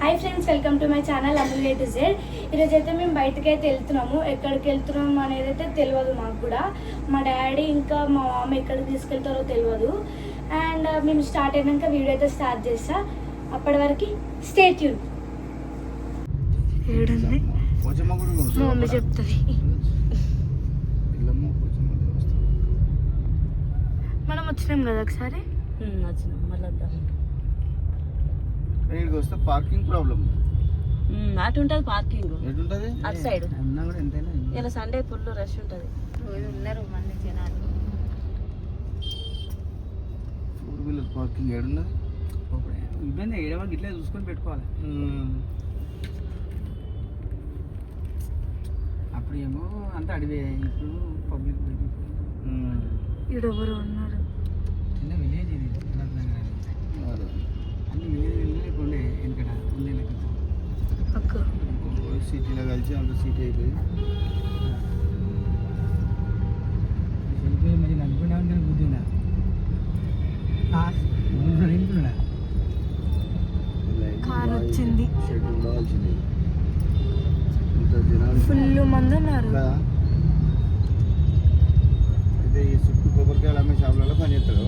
Hi friends welcome to my channel Amul to Z ఈరోజు అయితే మేము బయటకి అయితే వెళ్తున్నాము. ఎక్కడికి వెళ్తున్నాం అనేది అయితే తెలియదు మాకు కూడా. మా డాడీ ఇంకా మా మామ ఎక్కడికి తీసుకెళ్తారో తెలియదు అండ్ మేము స్టార్ట్ అయినాక వీడియో అయితే స్టార్ట్ చేస్తా. అప్పటి వరకు స్టేట్ మా మమ్మీ చెప్తుంది. మనం వచ్చినాం కదా ఒకసారి? వచ్చినాం. మళ్ళీ ఇక్కడికి వస్తే పార్కింగ్ ప్రాబ్లం అటు ఉంటుంది పార్కింగ్ ఎటుంటది అటు సైడ్ అన్నా కూడా ఎంతైనా ఇలా సండే ఫుల్ రష్ ఉంటుంది. ఉన్నారు మంది జనాలు. ఫోర్ వీలర్ పార్కింగ్ ఏడున్నది? ఇబ్బంది ఏడవడానికి ఇట్లా చూసుకొని పెట్టుకోవాలి. అప్పుడు ఏమో అంతా అడివే ఇప్పుడు పబ్లిక్ ఈడెవరు ఉన్నారు? సిటీలో కలిసి అంత సిటీ అయిపోయి మరి నడుపుకుండా ఉంటే బుద్ధి కార్ వచ్చింది. ఫుల్ మంది ఉన్నారు కదా అయితే ఈ చుట్టూ కొబ్బరికాయలు అమ్మే షాపులలో పని చేస్తారు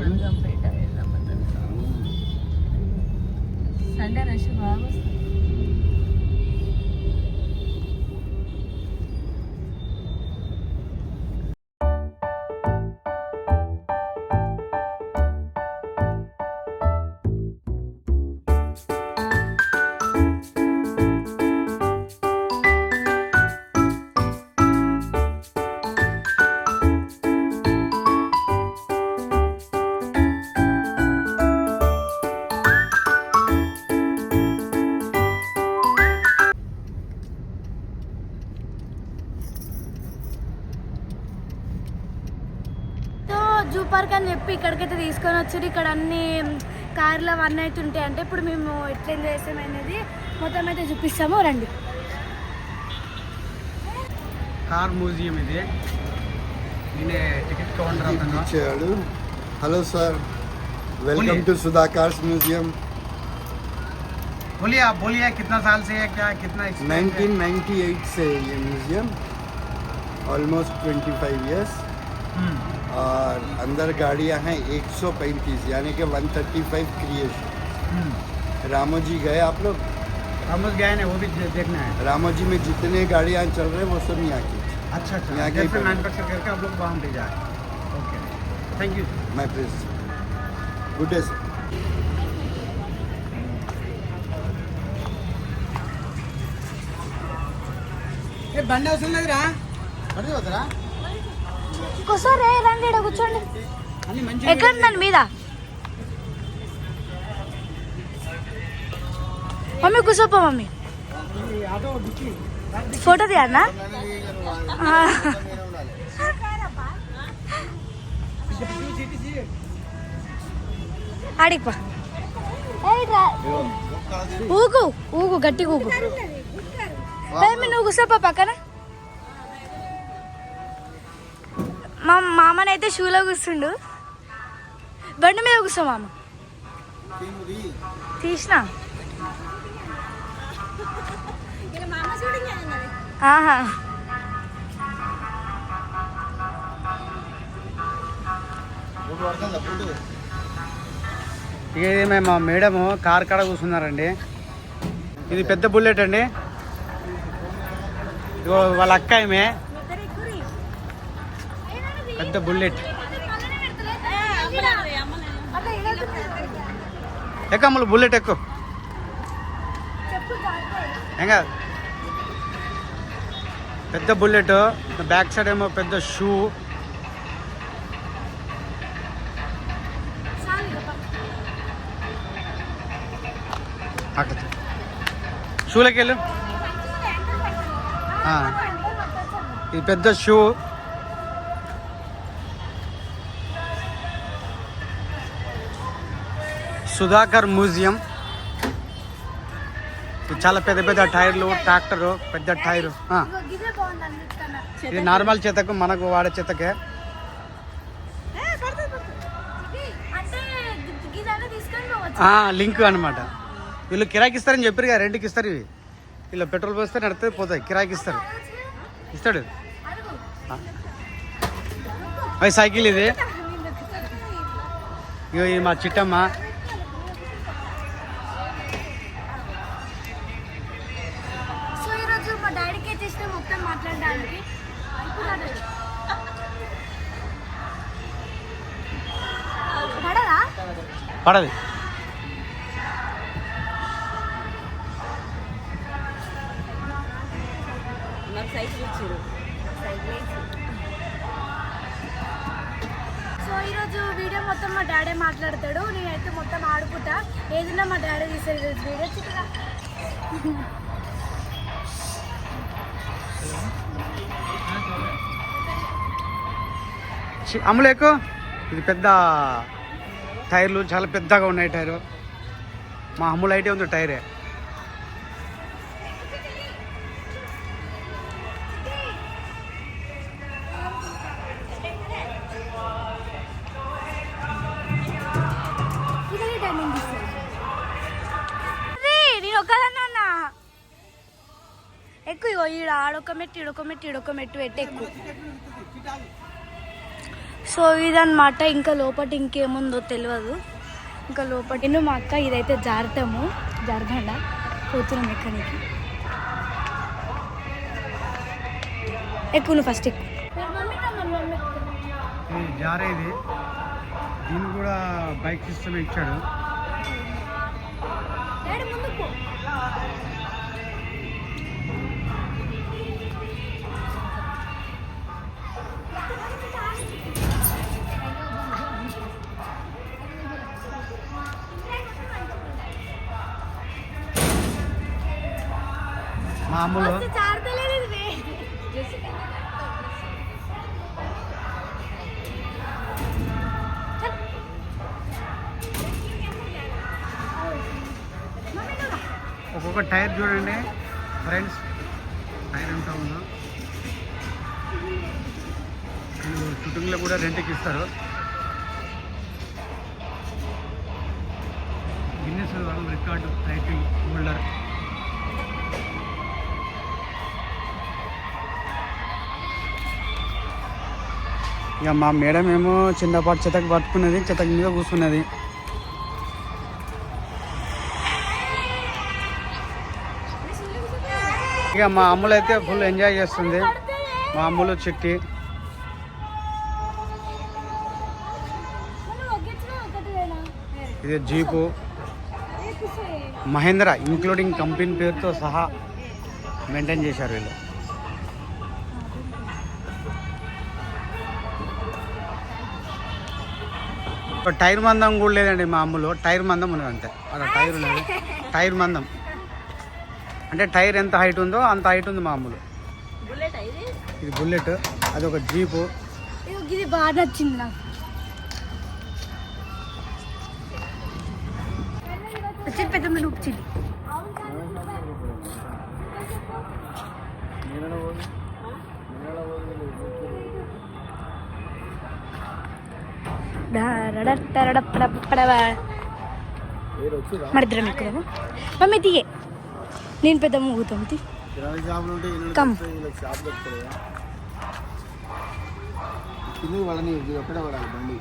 సండే రష్ బాగా వస్తుంది. పార్క్ అని చెప్పి ఇక్కడికైతే తీసుకొని వచ్చారు ఇక్కడ అన్ని కార్లు అవన్నీ అయితే ఉంటాయి అంటే ఇప్పుడు మేము ఎట్లా ఎంజాయ్ చేస్తాం అనేది మొత్తం అయితే చూపిస్తాము రండి కార్ మ్యూజియం ఇది నేనే టికెట్ కౌంటర్ అతను ఇచ్చాడు hello sir welcome to Sudha cars museum बोलिए आप बोलिए कितना साल से है क्या कितना experience है? 1998 से ये म्यूजियम ऑलमोस्ट 25 इयर्स हम्म, और अंदर गाड़ियां हैं 135 यानी कि 135 क्रिएशन हम्म। रामोजी गए आप लोग रामोस गए ने वो भी दे- देखना है रामोजी में जितने गाड़ियां चल रहे हैं वो सब यहाँ की अच्छा अच्छा यहाँ के जैसे ही मैन्युफैक्चर करके आप लोग वहाँ ले जाए ओके थैंक यू मैं प्लीज गुड डे सर ఏ బండి అవసరం లేదురా పడితే వద్దరా ఒకసారి రండి ఈడ కూర్చోండి. ఎక్కడ దాని మీద. మమ్మీ కూర్చోపో మమ్మీ. ఫోటో తీయన్నా ఆడిపా ఊగు ఊగు గట్టి ఊగు. నువ్వు కూర్చోపా పక్కన. మా మామనైతే షూలో కూర్చుండు. బండి మీద కూర్చో మామ. తీసిన? ఆహా. ఇక ఇది మేము మా మేడం కార్ కాడ కూర్చున్నారండి. ఇది పెద్ద బుల్లెట్ అండి. వాళ్ళ అక్క ఆమె పెద్ద బుల్లెట్. ఎక్కమ్మలు బుల్లెట్ ఎక్కువ ఏం పెద్ద బుల్లెట్ బ్యాక్ సైడ్ ఏమో పెద్ద షూ. అక్కడ. షూలకి వెళ్ళు ఇది పెద్ద షూ. సుధాకర్ మ్యూజియం. చాలా పెద్ద పెద్ద టైర్లు ట్రాక్టరు పెద్ద టైరు. ఇది నార్మల్ చెత్తకు మనకు వాడే పోవచ్చు. లింక్ అనమాట వీళ్ళు కిరాకి ఇస్తారని చెప్పారు కదా రెంట్కి ఇస్తారు ఇవి. వీళ్ళు పెట్రోల్ పోస్తే నడితే పోతాయి కిరాకి ఇస్తారు. ఇస్తాడు. అవి సైకిల్ ఇది. ఇది మా చిట్టమ్మ. పడది. సో ఈరోజు వీడియో మొత్తం మా డాడీ మాట్లాడతాడు. నేనైతే మొత్తం ఆడుకుంటా. ఏదైనా మా డాడీ తీసాడు ఈరోజు వీడియో చిక్కగా అమ్ములేకు ఇది పెద్ద టైర్లు చాలా పెద్దగా ఉన్నాయి టైరు. మామూలు అయితే ఉంది టైరే. నేను ఎక్కువ ఇగో ఈడ ఆడొక మెట్టు ఇడొక మెట్టు ఇడొక మెట్టు పెట్టి ఎక్కువ. సో ఇదన్నమాట. ఇంకా లోపల ఇంకేముందో తెలియదు ఇంకా లోపల నేను మా అక్క ఇదైతే జారుతాము జారబండ పోతున్నాం ఎక్కడికి? ఎక్కువ నువ్వు ఫస్ట్ ఎక్కువ జారేది. దీన్ని కూడా బైక్ సిస్టమ్ ఇచ్చాడు. మా అమ్ములు ఒక్కొక్క టైర్ చూడండి. ఫ్రెండ్స్ టైర్ ఎంత ఉందో. షూటింగ్లో కూడా రెంట్కి ఇస్తారు. Guinness world record title holder. ఇక మా మేడం ఏమో చిన్నపాటి చెతకు పట్టుకున్నది చితక మీద కూర్చున్నది. ఇక మా అమ్ములు అయితే ఫుల్ ఎంజాయ్ చేస్తుంది. మా అమ్ములు చిట్టి. ఇది జీపు. మహేంద్ర ఇంక్లూడింగ్ కంపెనీ పేరుతో సహా మెయింటైన్ చేశారు వీళ్ళు. టైర్ మందం కూడా లేదండి మా అమ్ములు టైర్ మందం ఉన్నది అంతే. అలా టైర్ ఉన్నది. టైర్ మందం. అంటే టైర్ ఎంత హైట్ ఉందో అంత హైట్ ఉంది మా అమ్ములు బుల్లెట్ ఇది? ఇది బుల్లెట్. అది ఒక జీపు. ఇది బాగా నచ్చింది నాకు. పెద్ద వచ్చింది మరిద్దరం ఎక్కువ మమ్మీ తీయే నేను పెద్ద ఊగుతాం తీ కమ్ కింద పడని ఇది ఒక్కడే పడాలి బండి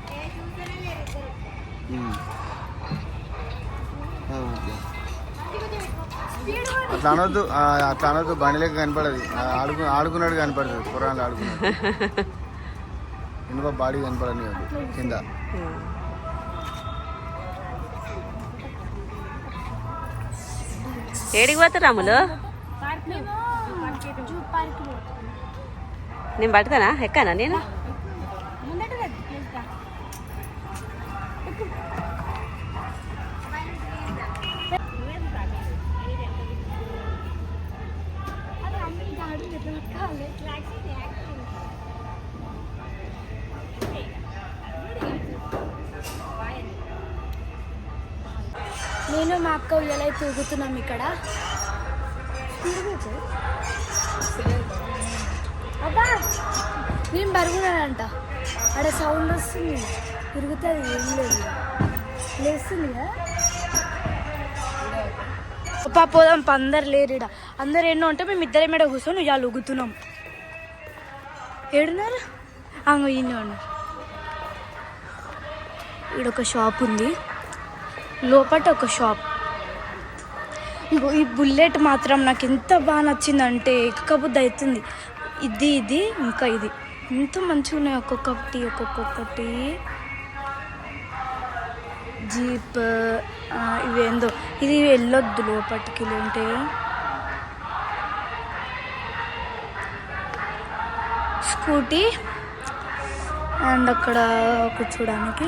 అట్లా అనొద్దు అట్లా అనొద్దు బండిలోకి కనపడదు ఆడుకు ఆడుకున్నాడు కనపడుతుంది పురాణాలు ఆడుకున్నాడు ఇనుప బాడీ కనపడని కాదు ఏడికి పోతారు రాములు? నేను పడతానా ఎక్కానా నేను? అక్క ఉయ్యాలై తూగుతున్నాం ఇక్కడ. అబ్బా నేను బరుగున్నానంట అక్కడ సౌండ్ వస్తుంది. తిరుగుతుంది ఏం లేదు. లేస్తుంది కదా పా పోదాం అందరు లేరు ఈడ. అందరు ఎన్నో ఉంటే మేము ఇద్దరే మీద కూర్చొని ఇవాళ ఉగుతున్నాం ఏడున్నారు? అంగ ఈయన ఉన్నారు ఈడ ఒక షాప్ ఉంది. లోపట ఒక షాప్ ఇగో ఈ బుల్లెట్ మాత్రం నాకు ఎంత బాగా నచ్చిందంటే ఎక్కబుద్ధి అవుతుంది. ఇది ఇది ఇంకా ఇది. ఎంత మంచిగా ఉన్నాయి ఒక్కొక్కటి ఒక్కొక్కటి. జీప్ ఇవేందో. ఇది వెళ్ళొద్దు లోపటికి ఉంటే స్కూటీ. అండ్ అక్కడ కూర్చోడానికి.